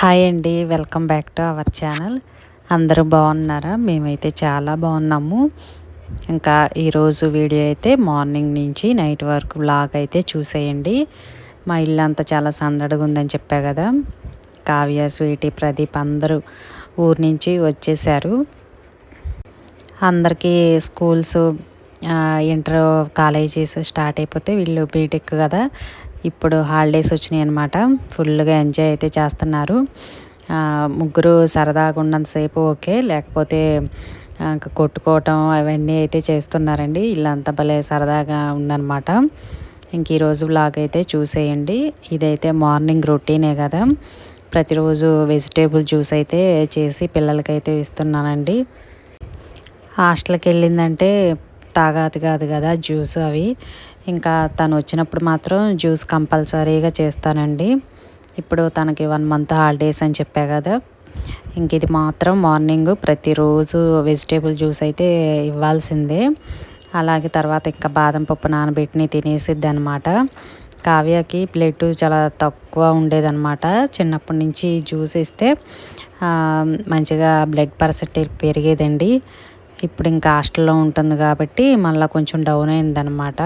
Hi అండి welcome back to our channel అందరూ బాగున్నారా? మేమైతే చాలా బాగున్నాము. ఇంకా ఈరోజు వీడియో అయితే మార్నింగ్ నుంచి నైట్ వరకు బ్లాగ్ అయితే చూసేయండి. మా ఇల్లు అంతా చాలా సందడిగా ఉందని చెప్పా కదా. కావ్య స్వీటీ ప్రదీప్ అందరూ ఊరు నుంచి వచ్చేసారు. అందరికీ స్కూల్స్ ఇంటర్ కాలేజెస్ స్టార్ట్ అయిపోతే వీళ్ళు బీటెక్ కదా. ఇప్పుడు హాలిడేస్ వచ్చినాయి అనమాట ఫుల్గా ఎంజాయ్ అయితే చేస్తున్నారు. ముగ్గురు సరదాగా ఉన్నంతసేపు ఓకే. లేకపోతే ఇంకా కొట్టుకోవటం అవన్నీ అయితే చేస్తున్నారండి. ఇల్లంతా భలే సరదాగా ఉందన్నమాట. ఇంక ఈరోజు బ్లాగ్ అయితే చూసేయండి. ఇదైతే మార్నింగ్ రొటీనే కదా. ప్రతిరోజు వెజిటేబుల్ జ్యూస్ అయితే చేసి పిల్లలకైతే ఇస్తున్నానండి. హాస్టల్కి వెళ్ళిందంటే తాగాదు కాదు కదా జ్యూస్ అవి. ఇంకా తను వచ్చినప్పుడు మాత్రం జ్యూస్ కంపల్సరీగా చేస్తానండి. ఇప్పుడు తనకి వన్ మంత్ హాలిడేస్ అని చెప్పా కదా. ఇంక ఇది మాత్రం మార్నింగ్ ప్రతిరోజు వెజిటేబుల్ జ్యూస్ అయితే ఇవ్వాల్సిందే. అలాగే తర్వాత ఇంకా బాదం పప్పు నానబెట్టిని తినేసిద్ది అనమాట కావ్యకి బ్లడ్ చాలా తక్కువ ఉండేదన్నమాట. చిన్నప్పటి నుంచి జ్యూస్ ఇస్తే మంచిగా బ్లడ్ పర్సంటేజ్ పెరిగేదండి. ఇప్పుడు ఇంకా హాస్టల్లో ఉంటుంది కాబట్టి మళ్ళీ కొంచెం డౌన్ అయిందనమాట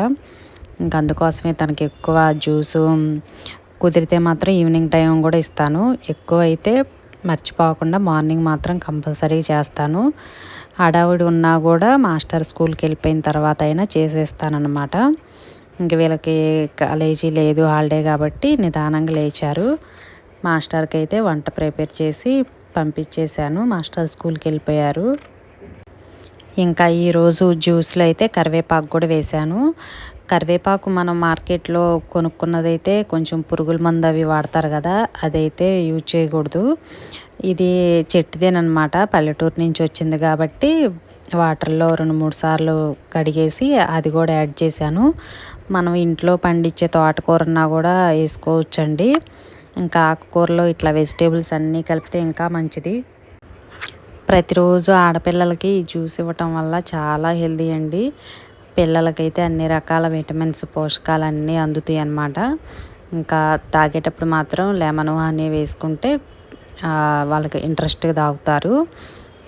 ఇంకా అందుకోసమే తనకి ఎక్కువ జ్యూసు కుదిరితే మాత్రం ఈవినింగ్ టైం కూడా ఇస్తాను. ఎక్కువ అయితే మర్చిపోకుండా మార్నింగ్ మాత్రం కంపల్సరీ చేస్తాను. హడావిడి ఉన్నా కూడా మాస్టర్ స్కూల్కి వెళ్ళిపోయిన తర్వాత అయినా చేసేస్తానమాట ఇంక వీళ్ళకి కాలేజీ లేదు హాలిడే కాబట్టి నిదానంగా లేచారు. మాస్టర్కి అయితే వంట ప్రిపేర్ చేసి పంపించేశాను. మాస్టర్ స్కూల్కి వెళ్ళిపోయారు. ఇంకా ఈరోజు జ్యూస్లో అయితే కరివేపాకు కూడా వేశాను. కరివేపాకు మనం మార్కెట్లో కొనుక్కున్నదైతే కొంచెం పురుగుల మందు అవి వాడతారు కదా అదైతే యూజ్ చేయకూడదు. ఇది చెట్టుదేనమాట పల్లెటూరు నుంచి వచ్చింది కాబట్టి వాటర్లో రెండు మూడు సార్లు కడిగేసి అది కూడా యాడ్ చేశాను. మనం ఇంట్లో పండించే తోటకూరన్నా కూడా వేసుకోవచ్చండి. ఇంకా ఆకుకూరలో ఇట్లా వెజిటేబుల్స్ అన్నీ కలిపితే ఇంకా మంచిది. ప్రతిరోజు ఆడపిల్లలకి జ్యూస్ ఇవ్వటం వల్ల చాలా హెల్దీ అండి. పిల్లలకైతే అన్ని రకాల విటమిన్స్ పోషకాలు అన్నీ అందుతాయి అన్నమాట ఇంకా తాగేటప్పుడు మాత్రం లెమన్ హనీ వేసుకుంటే వాళ్ళకి ఇంట్రెస్ట్గా తాగుతారు.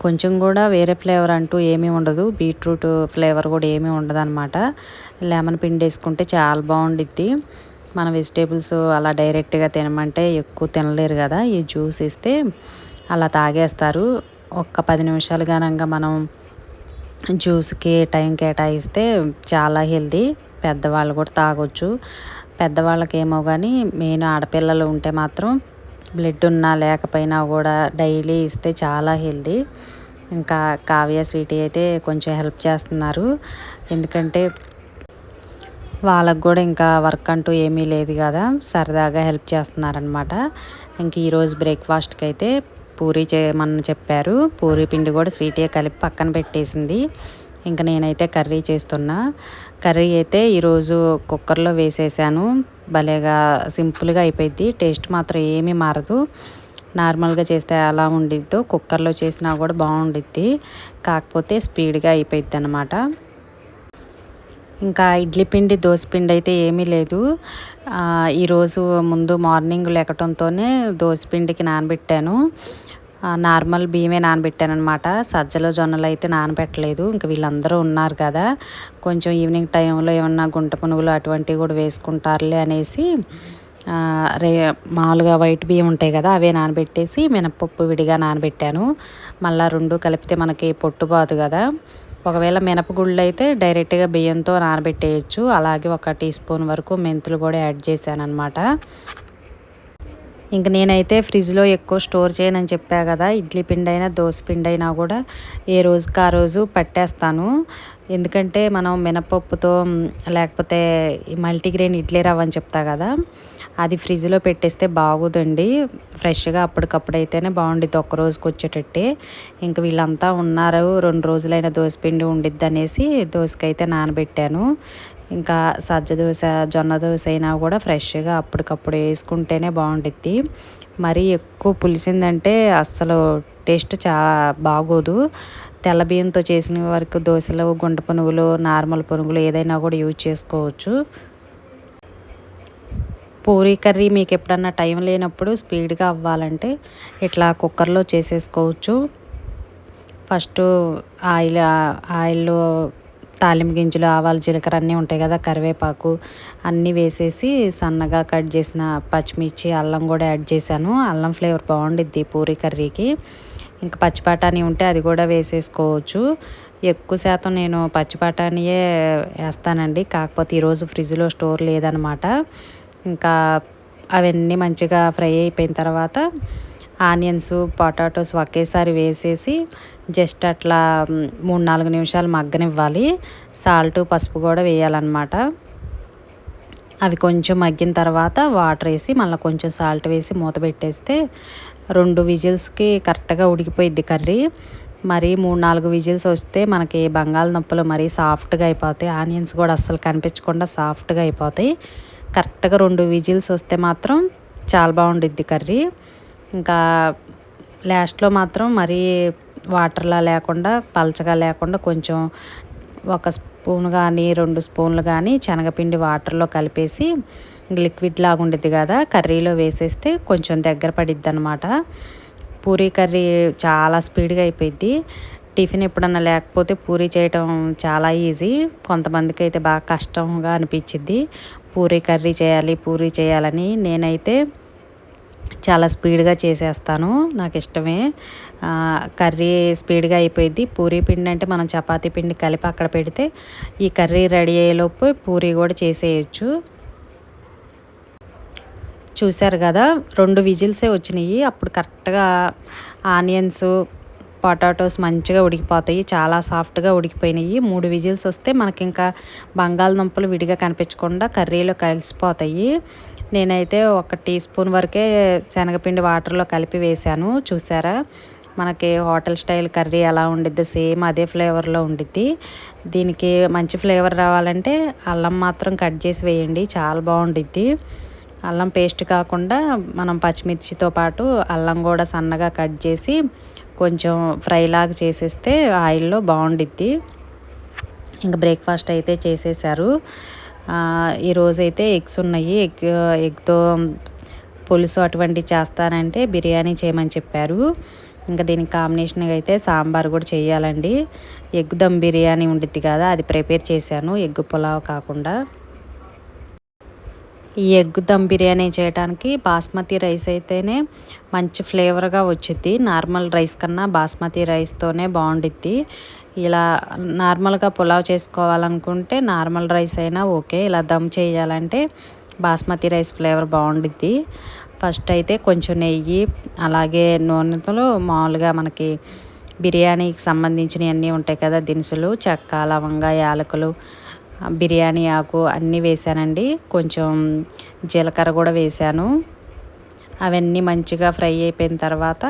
కొంచెం కూడా వేరే ఫ్లేవర్ అంటూ ఏమీ ఉండదు. బీట్రూట్ ఫ్లేవర్ కూడా ఏమీ ఉండదు అనమాట లెమన్ పిండి వేసుకుంటే చాలా బాగుండిద్ది. మన వెజిటేబుల్స్ అలా డైరెక్ట్గా తినమంటే ఎక్కువ తినలేరు కదా. ఈ జ్యూస్ ఇస్తే అలా తాగేస్తారు. ఒక్క పది నిమిషాలు గనంగా మనం జ్యూస్కి టైం కేటాయిస్తే చాలా హెల్దీ పెద్దవాళ్ళు కూడా తాగొచ్చు. పెద్దవాళ్ళకి ఏమో కానీ మెయిన్ ఆడపిల్లలు ఉంటే మాత్రం బ్లడ్ ఉన్నా లేకపోయినా కూడా డైలీ ఇస్తే చాలా హెల్దీ ఇంకా కావ్య స్వీటీ అయితే కొంచెం హెల్ప్ చేస్తున్నారు. ఎందుకంటే వాళ్ళకు కూడా ఇంకా వర్క్ అంటూ ఏమీ లేదు కదా. సరదాగా హెల్ప్ చేస్తున్నారనమాట ఇంక ఈరోజు బ్రేక్ఫాస్ట్కి అయితే పూరి చేయమని చెప్పారు. పూరి పిండి కూడా స్వీట్గా కలిపి పక్కన పెట్టేసింది. ఇంకా నేనైతే కర్రీ చేస్తున్నా. కర్రీ అయితే ఈరోజు కుక్కర్లో వేసేసాను. భలేగా సింపుల్గా అయిపోయింది టేస్ట్ మాత్రం ఏమీ మారదు. నార్మల్గా చేస్తే ఎలా ఉండిద్దో కుక్కర్లో చేసినా కూడా బాగుండిద్ది. కాకపోతే స్పీడ్గా అయిపోయింది అనమాట ఇంకా ఇడ్లీ పిండి దోశ పిండి అయితే ఏమీ లేదు. ఈరోజు ముందు మార్నింగ్ లెక్కటంతోనే దోశ పిండికి నానబెట్టాను. నార్మల్ బియ్యమే నానబెట్టాను అనమాట సజ్జలు జొన్నలు అయితే నానబెట్టలేదు. ఇంకా వీళ్ళందరూ ఉన్నారు కదా. కొంచెం ఈవినింగ్ టైంలో ఏమన్నా గుంట పునుగులు అటువంటివి కూడా వేసుకుంటారులే అనేసి రే మామూలుగా వైట్ బియ్యం ఉంటాయి కదా అవే నానబెట్టేసి మినపప్పు విడిగా నానబెట్టాను. మళ్ళీ రెండు కలిపితే మనకి పొట్టు బాదు కదా. ఒకవేళ మినపగుళ్ళు అయితే డైరెక్ట్గా బియ్యంతో నానబెట్టేయచ్చు. అలాగే ఒక టీ స్పూన్ వరకు మెంతులు కూడా యాడ్ చేశాను ఇంక నేనైతే ఫ్రిడ్జ్లో ఎక్కువ స్టోర్ చేయనని చెప్పా కదా ఇడ్లీ పిండి అయినా దోశ పిండి అయినా కూడా ఏ రోజుకి ఆ రోజు పట్టేస్తాను. ఎందుకంటే మనం మినపప్పుతో లేకపోతే మల్టీగ్రెయిన్ ఇడ్లీ రవ్వ అని చెప్తా కదా అది ఫ్రిడ్జ్లో పెట్టేస్తే బాగోదండి. ఫ్రెష్గా అప్పటికప్పుడు అయితేనే బాగుండిద్ది. ఒక్క రోజుకి వచ్చేటట్టే ఇంక వీళ్ళంతా ఉన్నారు. రెండు రోజులైన పిండి ఉండిద్ది అనేసి దోశకైతే నానబెట్టాను. ఇంకా సజ్జ దోశ జొన్న దోశ అయినా కూడా ఫ్రెష్గా అప్పటికప్పుడు వేసుకుంటేనే బాగుండిద్ది. మరీ ఎక్కువ పులిసిందంటే అస్సలు టేస్ట్ చాలా బాగోదు. తెల్ల బియ్యంతో చేసిన వరకు దోశలు గుంట పునుగులు నార్మల్ పునుగులు ఏదైనా కూడా యూజ్ చేసుకోవచ్చు. పూరీ కర్రీ మీకు ఎప్పుడన్నా టైం లేనప్పుడు స్పీడ్గా అవ్వాలంటే ఇట్లా కుక్కర్లో చేసేసుకోవచ్చు. ఫస్ట్ ఆయిల్ ఆయిల్లో తాలింపు గింజలు ఆవాలు జీలకర్ర అన్నీ ఉంటాయి కదా కరివేపాకు అన్నీ వేసేసి సన్నగా కట్ చేసిన పచ్చిమిర్చి అల్లం కూడా యాడ్ చేశాను. అల్లం ఫ్లేవర్ బాగుండిద్ది పూరీ కర్రీకి. ఇంకా పచ్చి బఠానీ ఉంటే అది కూడా వేసేసుకోవచ్చు. ఎక్కువ శాతం నేను పచ్చి బఠానీయే వేస్తానండి. కాకపోతే ఈరోజు ఫ్రిడ్జ్లో స్టోర్ లేదనమాట. ఇంకా అవన్నీ మంచిగా ఫ్రై అయిపోయిన తర్వాత ఆనియన్స్ పొటాటోస్ ఒకేసారి వేసేసి జస్ట్ అట్లా మూడు నాలుగు నిమిషాలు మగ్గనివ్వాలి. సాల్ట్ పసుపు కూడా వేయాలన్నమాట. అవి కొంచెం మగ్గిన తర్వాత వాటర్ వేసి మళ్ళీ కొంచెం సాల్ట్ వేసి మూత పెట్టేస్తే రెండు విజిల్స్కి కరెక్ట్గా ఉడికిపోయిద్ది కర్రీ. మరి మూడు నాలుగు విజిల్స్ వస్తే మనకి బంగాళదుంపలు మరీ సాఫ్ట్గా అయిపోతాయి. ఆనియన్స్ కూడా అస్సలు కనిపించకుండా సాఫ్ట్గా అయిపోతాయి. కరెక్ట్గా రెండు విజిల్స్ వస్తే మాత్రం చాలా బాగుండిద్ది కర్రీ. ఇంకా లాస్ట్లో మాత్రం మరీ వాటర్లా లేకుండా పలచగా లేకుండా కొంచెం ఒక స్పూన్ కానీ రెండు స్పూన్లు కానీ శనగపిండి వాటర్లో కలిపేసి లిక్విడ్ లాగా ఉండేది కదా కర్రీలో వేసేస్తే కొంచెం దగ్గర పడిద్ది అనమాట పూరీ కర్రీ చాలా స్పీడ్గా అయిపోయింది టిఫిన్ ఎప్పుడన్నా లేకపోతే పూరీ చేయటం చాలా ఈజీ. కొంతమందికి అయితే బాగా కష్టంగా అనిపించింది పూరీ కర్రీ చేయాలి పూరీ చేయాలని నేనైతే చాలా స్పీడ్గా చేసేస్తాను. నాకు ఇష్టమే. కర్రీ స్పీడ్గా అయిపోయింది పూరీ పిండి అంటే మనం చపాతీ పిండి కలిపి అక్కడ పెడితే ఈ కర్రీ రెడీ అయ్యేలోపు పూరీ కూడా చేసేయచ్చు. చూశారు కదా రెండు విజిల్సే వచ్చినాయి అప్పుడు కరెక్ట్గా ఆనియన్స్ పొటాటోస్ మంచిగా ఉడికిపోతాయి చాలా సాఫ్ట్గా ఉడికిపోయినాయి. మూడు విజిల్స్ వస్తే మనకి ఇంకా బంగాళదుంపలు విడిగా కనిపించకుండా కర్రీలో కలిసిపోతాయి. నేనైతే ఒక టీ స్పూన్ వరకే శనగపిండి వాటర్లో కలిపి వేశాను చూసారా? మనకి హోటల్ స్టైల్ కర్రీ ఎలా ఉండిద్ది సేమ్ అదే ఫ్లేవర్లో ఉండిద్ది. దీనికి మంచి ఫ్లేవర్ రావాలంటే అల్లం మాత్రం కట్ చేసి వేయండి చాలా బాగుండిద్ది. అల్లం పేస్ట్ కాకుండా మనం పచ్చిమిర్చితో పాటు అల్లం కూడా సన్నగా కట్ చేసి కొంచెం ఫ్రైలాగా చేసేస్తే ఆయిల్లో బాగుండిద్ది. ఇంకా బ్రేక్ఫాస్ట్ అయితే చేసేసారు. ఈరోజైతే ఎగ్స్ ఉన్నాయి. ఎగ్ ఎగ్తో పులుసు అటువంటివి చేస్తానంటే బిర్యానీ చేయమని చెప్పారు. ఇంకా దీనికి కాంబినేషన్గా అయితే సాంబార్ కూడా చేయాలండి. ఎగ్ దమ్ బిర్యానీ ఉండిద్ది కదా అది ప్రిపేర్ చేశాను. ఎగ్ పులావ్ కాకుండా. ఈ ఎగ్ దమ్ బిర్యానీ చేయడానికి బాస్మతి రైస్ అయితేనే మంచి ఫ్లేవర్గా వచ్చిద్ది. నార్మల్ రైస్ కన్నా బాస్మతి రైస్తోనే బాగుండిద్ది. ఇలా నార్మల్గా పులావ్ చేసుకోవాలనుకుంటే నార్మల్ రైస్ అయినా ఓకే. ఇలా దమ్ చేయాలంటే బాస్మతి రైస్ ఫ్లేవర్ బాగుండిద్ది. ఫస్ట్ అయితే కొంచెం నెయ్యి అలాగే నూనెతో మామూలుగా మనకి బిర్యానీకి సంబంధించినవి అన్నీ ఉంటాయి కదా దినుసులు చెక్క లవంగా యాలకులు బిర్యానీ ఆకు అన్నీ వేసానండి కొంచెం జీలకర్ర కూడా వేసాను అవన్నీ మంచిగా ఫ్రై అయిపోయిన తర్వాత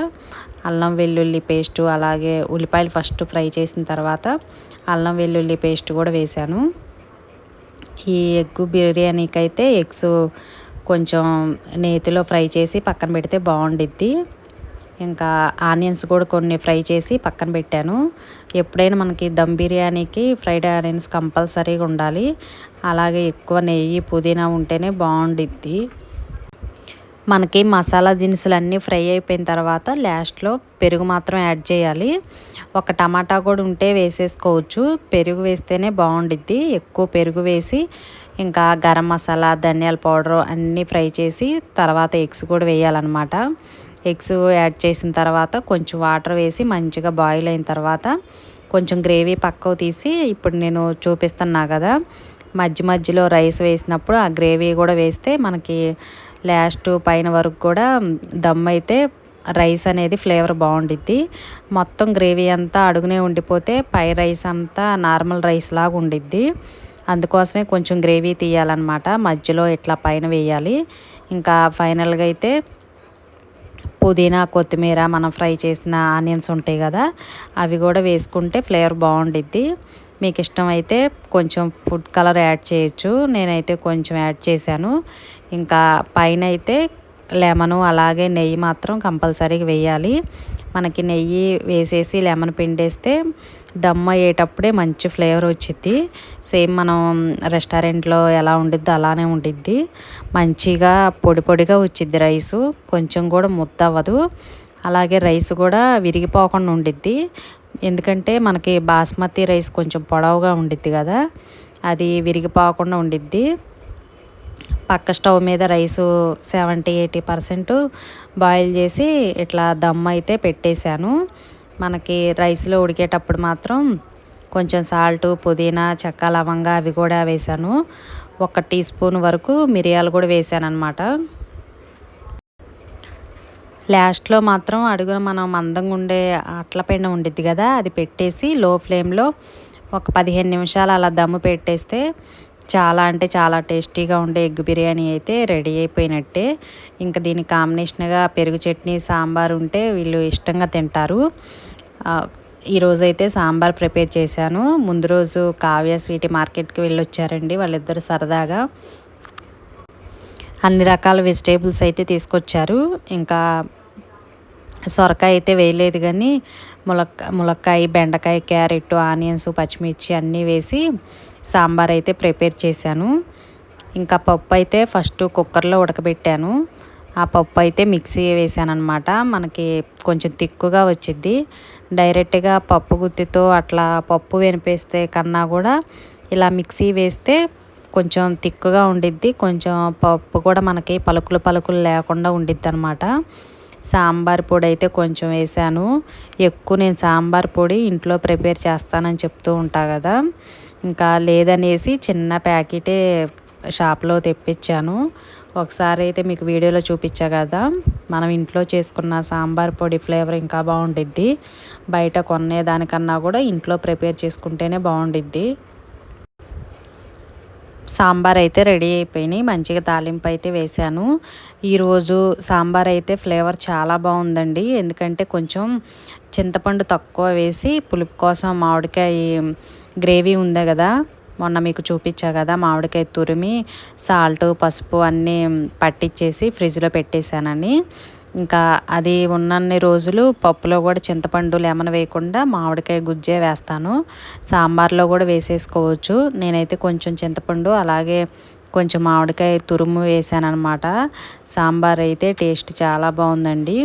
అల్లం వెల్లుల్లి పేస్టు అలాగే ఉల్లిపాయలు ఫస్ట్ ఫ్రై చేసిన తర్వాత అల్లం వెల్లుల్లి పేస్ట్ కూడా వేసాను ఈ ఎగ్ బిర్యానీకి అయితే ఎగ్స్ కొంచెం నేతిలో ఫ్రై చేసి పక్కన పెడితే బాగుండిద్ది. ఇంకా ఆనియన్స్ కూడా కొన్ని ఫ్రై చేసి పక్కన పెట్టాను. ఎప్పుడైనా మనకి దమ్ బిర్యానీకి ఫ్రైడ్ ఆనియన్స్ కంపల్సరీగా ఉండాలి. అలాగే ఎక్కువ నెయ్యి పుదీనా ఉంటేనే బాగుండిద్ది. మనకి మసాలా దినుసులు అన్నీ ఫ్రై అయిపోయిన తర్వాత లాస్ట్లో పెరుగు మాత్రం యాడ్ చేయాలి. ఒక టమాటా కూడా ఉంటే వేసేసుకోవచ్చు. పెరుగు వేస్తేనే బాగుండిద్ది. ఎక్కువ పెరుగు వేసి ఇంకా గరం మసాలా ధనియాల పౌడర్ అన్నీ ఫ్రై చేసి తర్వాత ఎగ్స్ కూడా వేయాలన్నమాట. ఎగ్స్ యాడ్ చేసిన తర్వాత కొంచెం వాటర్ వేసి మంచిగా బాయిల్ అయిన తర్వాత కొంచెం గ్రేవీ పక్కకు తీసి ఇప్పుడు నేను చూపిస్తున్నా కదా మధ్య మధ్యలో రైస్ వేసినప్పుడు ఆ గ్రేవీ కూడా వేస్తే మనకి లాస్ట్ పైన వరకు కూడా దమ్ అయితే రైస్ అనేది ఫ్లేవర్ బాగుండిద్ది. మొత్తం గ్రేవీ అంతా అడుగునే ఉండిపోతే పై రైస్ అంతా నార్మల్ రైస్ లాగా ఉండిద్ది. అందుకోసమే కొంచెం గ్రేవీ తీయాలన్నమాట మధ్యలో ఇట్లా పైన వేయాలి. ఇంకా ఫైనల్గా అయితే పుదీనా కొత్తిమీర మనం ఫ్రై చేసిన ఆనియన్స్ ఉంటాయి కదా అవి కూడా వేసుకుంటే ఫ్లేవర్ బాగుండిద్ది. మీకు ఇష్టమైతే కొంచెం ఫుడ్ కలర్ యాడ్ చేయొచ్చు. నేనైతే కొంచెం యాడ్ చేశాను. ఇంకా పైన అయితే లెమను అలాగే నెయ్యి మాత్రం కంపల్సరీగా వేయాలి. మనకి నెయ్యి వేసేసి లెమన్ పిండేస్తే దమ్ అయ్యేటప్పుడే మంచి ఫ్లేవర్ వచ్చిద్ది. సేమ్ మనం రెస్టారెంట్లో ఎలా ఉండిద్దో అలానే ఉండిద్ది. మంచిగా పొడి పొడిగా వచ్చిద్ది రైసు. కొంచెం కూడా ముద్ద అవ్వదు. అలాగే రైస్ కూడా విరిగిపోకుండా ఉండిద్ది. ఎందుకంటే మనకి బాస్మతి రైస్ కొంచెం పొడవుగా ఉండిద్ది కదా. అది విరిగిపోకుండా ఉండిద్ది. పక్క స్టవ్ మీద rice seventy eighty percent boil చేసి ఇట్లా దమ్ అయితే పెట్టేశాను. మనకి రైస్లో ఉడికేటప్పుడు మాత్రం కొంచెం సాల్ట్ పుదీనా చెక్క లవంగా అవి కూడా వేసాను ఒక టీ స్పూన్ వరకు మిరియాలు కూడా వేసాను అనమాట లాస్ట్లో మాత్రం అడుగున మనం మందంగా ఉండే అట్ల పెండ ఉండిద్ది కదా అది పెట్టేసి లో ఫ్లేమ్లో ఒక పదిహేను నిమిషాలు అలా దమ్ము పెట్టేస్తే చాలా అంటే చాలా టేస్టీగా ఉండే ఎగ్ బిర్యానీ అయితే రెడీ అయిపోయినట్టే. ఇంకా దీని కాంబినేషన్గా పెరుగు చట్నీ సాంబార్ ఉంటే వీళ్ళు ఇష్టంగా తింటారు. ఈరోజైతే సాంబార్ ప్రిపేర్ చేశాను. ముందు రోజు కావ్య స్వీట్ మార్కెట్కి వెళ్ళొచ్చారండి వాళ్ళిద్దరు సరదాగా. అన్ని రకాల వెజిటేబుల్స్ అయితే తీసుకొచ్చారు. ఇంకా సొరకాయ అయితే వేయలేదు కానీ ములక్క ములక్కాయ బెండకాయ క్యారెట్ ఆనియన్స్ పచ్చిమిర్చి అన్నీ వేసి సాంబార్ అయితే ప్రిపేర్ చేశాను. ఇంకా పప్పు అయితే ఫస్ట్ కుక్కర్లో ఉడకబెట్టాను. ఆ పప్పు అయితే మిక్సీ వేసాను అనమాట మనకి కొంచెం తిక్కుగా వచ్చిద్ది. డైరెక్ట్గా పప్పు గుత్తితో అట్లా పప్పు వెనిపేస్తే కన్నా కూడా ఇలా మిక్సీ వేస్తే కొంచెం తిక్కుగా ఉండిద్ది. కొంచెం పప్పు కూడా మనకి పలుకులు పలుకులు లేకుండా ఉండిద్ది అనమాట సాంబార్ పొడి అయితే కొంచెం వేసాను. ఎక్కువ నేను సాంబార్ పొడి ఇంట్లో ప్రిపేర్ చేస్తానని చెప్తూ ఉంటా కదా. ఇంకా లేదనేసి చిన్న ప్యాకెటే షాప్లో తెప్పించాను. ఒకసారి అయితే మీకు వీడియోలో చూపించా కదా. మనం ఇంట్లో చేసుకున్న సాంబార్ పొడి ఫ్లేవర్ ఇంకా బాగుండిద్ది. బయట కొనే దానికన్నా కూడా ఇంట్లో ప్రిపేర్ చేసుకుంటేనే బాగుండిద్ది. సాంబార్ అయితే రెడీ అయిపోయినాయి. మంచిగా తాలింపు అయితే వేశాను. ఈరోజు సాంబార్ అయితే ఫ్లేవర్ చాలా బాగుందండి. ఎందుకంటే కొంచెం చింతపండు తక్కువ వేసి పులుపు కోసం మామిడికాయ గ్రేవీ ఉందే కదా మొన్న మీకు చూపించా కదా మామిడికాయ తురిమి సాల్ట్ పసుపు అన్నీ పట్టించేసి ఫ్రిడ్జ్లో పెట్టేశానని. ఇంకా అది ఉన్నన్ని రోజులు పప్పులో కూడా చింతపండు లెమన్ వేయకుండా మామిడికాయ గుజ్జే వేస్తాను. సాంబార్లో కూడా వేసేసుకోవచ్చు. నేనైతే కొంచెం చింతపండు అలాగే కొంచెం మామిడికాయ తురుము వేసాను అనమాట సాంబార్ అయితే టేస్ట్ చాలా బాగుందండి.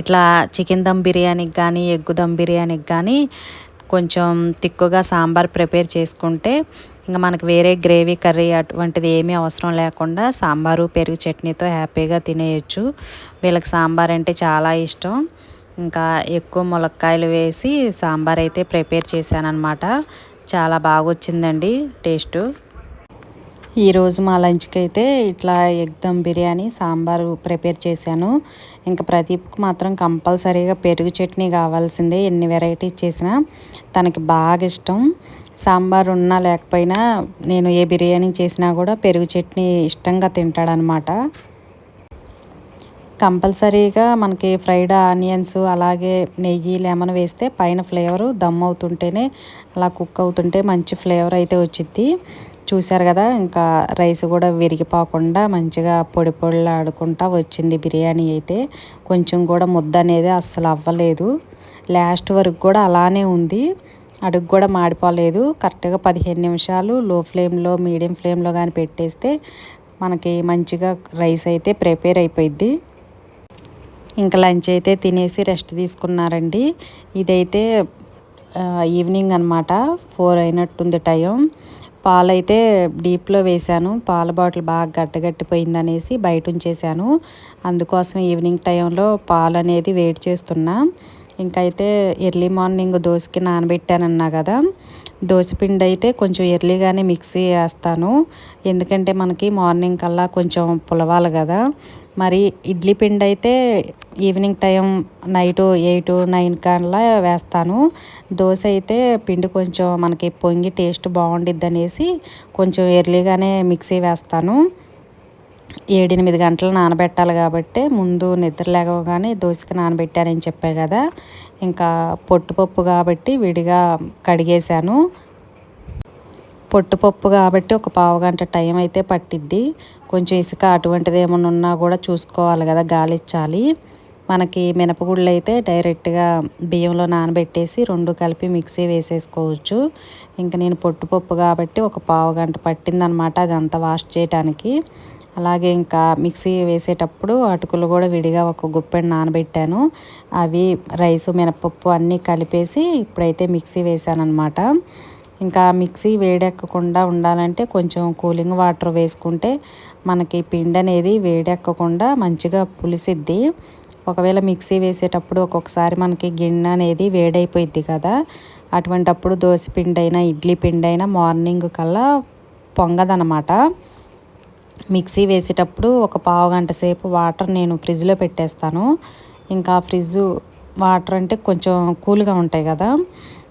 ఇట్లా చికెన్ దమ్ బిర్యానీకి కానీ ఎగ్గు దమ్ బిర్యానీకి కానీ కొంచెం తిక్కుగా సాంబార్ ప్రిపేర్ చేసుకుంటే ఇంకా మనకు వేరే గ్రేవీ కర్రీ అటువంటిది ఏమీ అవసరం లేకుండా సాంబారు పెరుగు చట్నీతో హ్యాపీగా తినేయచ్చు. వీళ్ళకి సాంబార్ అంటే చాలా ఇష్టం. ఇంకా ఎక్కువ ములక్కాయలు వేసి సాంబార్ అయితే ప్రిపేర్ చేశానమాట చాలా బాగా వచ్చిందండి టేస్టు. ఈరోజు మా లంచ్కి అయితే ఇట్లా ఎగ్ దమ్ బిర్యానీ సాంబారు ప్రిపేర్ చేశాను. ఇంకా ప్రదీప్కి మాత్రం కంపల్సరీగా పెరుగు చట్నీ కావాల్సిందే ఎన్ని వెరైటీస్ చేసినా తనకి బాగా ఇష్టం. సాంబార్ ఉన్నా లేకపోయినా నేను ఏ బిర్యానీ చేసినా కూడా పెరుగు చట్నీ ఇష్టంగా తింటాడనమాట. కంపల్సరీగా మనకి ఫ్రైడ్ ఆనియన్స్ అలాగే నెయ్యి లెమన్ వేస్తే పైన ఫ్లేవరు దమ్ అవుతుంటేనే అలా కుక్ అవుతుంటే మంచి ఫ్లేవర్ అయితే వచ్చింది చూశారు కదా ఇంకా రైస్ కూడా విరిగిపోకుండా మంచిగా పొడి పొడిలాడుకుంటా వచ్చింది బిర్యానీ అయితే. కొంచెం కూడా ముద్ద అనేది అస్సలు అవ్వలేదు. లాస్ట్ వరకు కూడా అలానే ఉంది. అడుగు కూడా మాడిపోలేదు. కరెక్ట్గా పదిహేను నిమిషాలు లో ఫ్లేమ్లో మీడియం ఫ్లేమ్లో కానీ పెట్టేస్తే మనకి మంచిగా రైస్ అయితే ప్రిపేర్ అయిపోయింది ఇంకా లంచ్ అయితే తినేసి రెస్ట్ తీసుకున్నారండి. ఇదైతే ఈవినింగ్ అనమాట ఫోర్ అయినట్టుంది టైం. పాలైతే డీప్లో వేశాను. పాల బాటిల్ బాగా గట్టగట్టిపోయింది అనేసి బయట ఉంచేసాను అందుకోసం ఈవినింగ్ టైంలో పాలు అనేది వేడి చేస్తున్నా. ఇంకైతే ఎర్లీ మార్నింగ్ దోశకి నానబెట్టానన్నా కదా. దోశపిండి అయితే కొంచెం ఎర్లీగానే మిక్సీ వేస్తాను ఎందుకంటే మనకి మార్నింగ్ కల్లా కొంచెం పులవాలి కదా. మరి ఇడ్లీ పిండి అయితే evening time night eight nine కల్లా వేస్తాను. దోశ అయితే పిండి కొంచెం మనకి పొంగి టేస్ట్ బాగుండిద్ది అనేసి కొంచెం ఎర్లీగానే మిక్సీ వేస్తాను. ఏడెనిమిది గంటలు నానబెట్టాలి కాబట్టి ముందు నిద్ర లేవగానే దోశకి నానబెట్టానని చెప్పా కదా. ఇంకా పొట్టుపప్పు కాబట్టి విడిగా కడిగేశాను. పొట్టుపప్పు కాబట్టి ఒక పావు గంట టైం అయితే పట్టిద్ది. కొంచెం ఇసుక అటువంటిది ఏమైనా ఉన్నా కూడా చూసుకోవాలి కదా గాలిచ్చాలి మనకి మినపగుళ్ళు అయితే డైరెక్ట్గా బియ్యంలో నానబెట్టేసి రెండు కలిపి మిక్సీ వేసేసుకోవచ్చు. ఇంకా నేను పొట్టుపప్పు కాబట్టి ఒక పావు గంట పట్టిందనమాట అదంతా వాష్ చేయటానికి. అలాగే ఇంకా మిక్సీ వేసేటప్పుడు అటుకులు కూడా విడిగా ఒక గుప్పెడు నానబెట్టాను. అవి రైసు మినపప్పు అన్నీ కలిపేసి ఇప్పుడైతే మిక్సీ వేసాను అనమాట ఇంకా మిక్సీ వేడెక్కకుండా ఉండాలంటే కొంచెం కూలింగ్ వాటర్ వేసుకుంటే మనకి పిండి అనేది వేడెక్కకుండా మంచిగా పులిసిద్ది. ఒకవేళ మిక్సీ వేసేటప్పుడు ఒక్కొక్కసారి మనకి గిన్నె అనేది వేడైపోయిద్ది కదా. అటువంటప్పుడు దోశ పిండి అయినా ఇడ్లీ పిండి అయినా మార్నింగ్ కల్లా పొంగదనమాట మిక్సీ వేసేటప్పుడు ఒక పావు గంట సేపు వాటర్ నేను ఫ్రిడ్జ్లో పెట్టేస్తాను. ఇంకా ఫ్రిడ్జ్ వాటర్ అంటే కొంచెం కూల్గా ఉంటాయి కదా.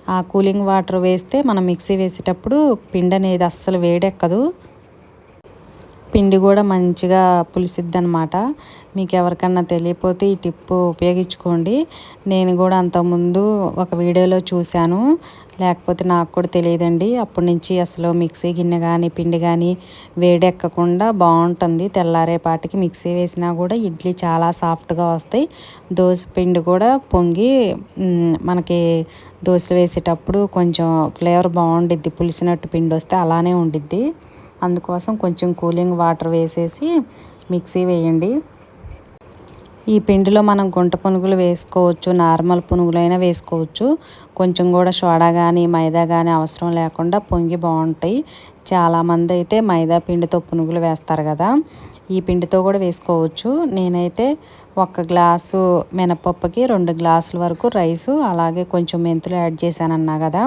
ఆ కూలింగ్ వాటర్ వేస్తే మనం మిక్సీ వేసేటప్పుడు పిండి అనేది అస్సలు వేడెక్కదు. పిండి కూడా మంచిగా పులిసిద్ది అనమాట మీకు ఎవరికన్నా తెలియపోతే ఈ టిప్పు ఉపయోగించుకోండి. నేను కూడా అంతకుముందు ఒక వీడియోలో చూశాను. లేకపోతే నాకు కూడా తెలియదండి. అప్పటి నుంచి అసలు మిక్సీ గిన్నె కానీ పిండి కానీ వేడెక్కకుండా బాగుంటుంది. తెల్లారేపాటికి మిక్సీ వేసినా కూడా ఇడ్లీ చాలా సాఫ్ట్గా వస్తాయి. దోశ పిండి కూడా పొంగి మనకి దోశలు వేసేటప్పుడు కొంచెం ఫ్లేవర్ బాగుండిద్ది. పులిసినట్టు పిండి వస్తే అలానే ఉండిద్ది. అందుకోసం కొంచెం కూలింగ్ వాటర్ వేసేసి మిక్సీ వేయండి. ఈ పిండిలో మనం గుంట పునుగులు వేసుకోవచ్చు నార్మల్ పునుగులైనా వేసుకోవచ్చు. కొంచెం కూడా సోడా కానీ మైదా కానీ అవసరం లేకుండా పొంగి బాగుంటాయి. చాలామంది అయితే మైదా పిండితో పునుగులు వేస్తారు కదా. ఈ పిండితో కూడా వేసుకోవచ్చు. నేనైతే ఒక గ్లాసు మినపప్పుకి రెండు గ్లాసుల వరకు రైసు అలాగే కొంచెం మెంతులు యాడ్ చేశానన్నా కదా.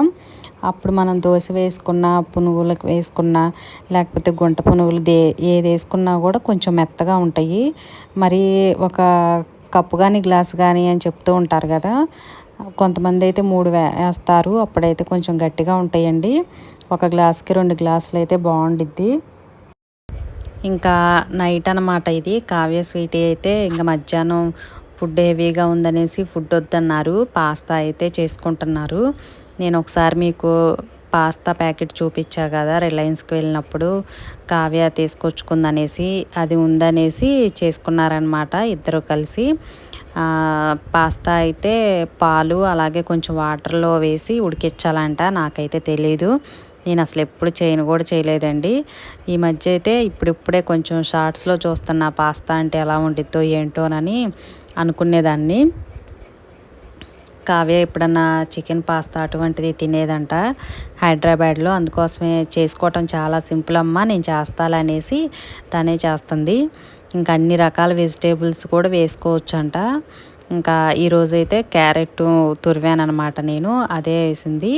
అప్పుడు మనం దోశ వేసుకున్న పునుగులకు వేసుకున్న లేకపోతే గుంట పునుగులు దే ఏది వేసుకున్నా కూడా కొంచెం మెత్తగా ఉంటాయి. మరి ఒక కప్పు కానీ గ్లాస్ కానీ అని చెప్తూ ఉంటారు కదా. కొంతమంది అయితే మూడు వేస్తారు. అప్పుడైతే కొంచెం గట్టిగా ఉంటాయండి. ఒక గ్లాస్కి రెండు గ్లాసులు అయితే బాగుండిద్ది. ఇంకా నైట్ అనమాట ఇది. కావ్య స్వీట్ అయితే ఇంకా మధ్యాహ్నం ఫుడ్ హెవీగా ఉందనేసి ఫుడ్ వద్దన్నారు. పాస్తా అయితే చేసుకుంటున్నారు. నేను ఒకసారి మీకు పాస్తా ప్యాకెట్ చూపించా కదా రిలయన్స్కి వెళ్ళినప్పుడు కావ్య తీసుకొచ్చుకుందనేసి అది ఉందనేసి చేసుకున్నారనమాట ఇద్దరు కలిసి. పాస్తా అయితే పాలు అలాగే కొంచెం వాటర్లో వేసి ఉడికించాలంట నాకైతే తెలీదు. నేను అసలు ఎప్పుడు చేయను కూడా చేయలేదండి. ఈ మధ్య అయితే ఇప్పుడిప్పుడే కొంచెం షార్ట్స్లో చూస్తున్న పాస్తా అంటే ఎలా ఉండిద్దో ఏంటోనని అనుకునేదాన్ని. కావ్య ఎప్పుడన్నా చికెన్ పాస్తా అటువంటిది తినేదంట హైదరాబాద్లో. అందుకోసమే చేసుకోవటం చాలా సింపుల్ అమ్మ నేను చేస్తాలనేసి తనే చేస్తుంది. ఇంకా అన్ని రకాల వెజిటేబుల్స్ కూడా వేసుకోవచ్చు అంట ఇంకా ఈరోజైతే క్యారెట్ తురివాను అనమాట నేను అదే వేసింది.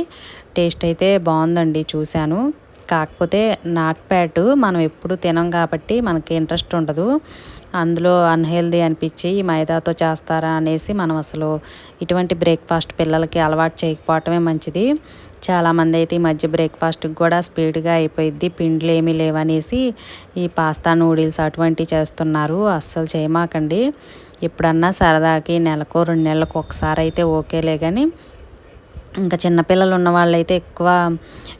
టేస్ట్ అయితే బాగుందండి చూశాను. కాకపోతే నాట్ ప్యాట్ మనం ఎప్పుడు తినం కాబట్టి మనకి ఇంట్రెస్ట్ ఉండదు. అందులో అన్హెల్దీ అనిపించి మైదాతో చేస్తారా అనేసి మనం అసలు ఇటువంటి బ్రేక్ఫాస్ట్ పిల్లలకి అలవాటు చేయకపోవటమే మంచిది. చాలామంది అయితే ఈ మధ్య బ్రేక్ఫాస్ట్కి కూడా స్పీడ్గా అయిపోయింది పిండ్లు ఏమీ లేవనేసి ఈ పాస్తా నూడిల్స్ అటువంటివి చేస్తున్నారు. అస్సలు చేయమాకండి. ఎప్పుడన్నా సరదాకి నెలకు రెండు నెలలకు ఒకసారి అయితే ఓకేలే కానీ ఇంకా చిన్నపిల్లలు ఉన్న వాళ్ళైతే ఎక్కువ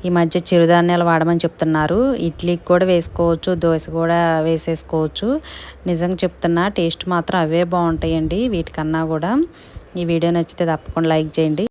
ఈ మధ్య చిరుధాన్యాలు వాడమని చెప్తున్నారు. ఇడ్లీకి కూడా వేసుకోవచ్చు దోశ కూడా వేసేసుకోవచ్చు. నిజంగా చెప్తున్నా టేస్ట్ మాత్రం అవే బాగుంటాయండి వీటికన్నా కూడా. ఈ వీడియో నచ్చితే తప్పకుండా లైక్ చేయండి.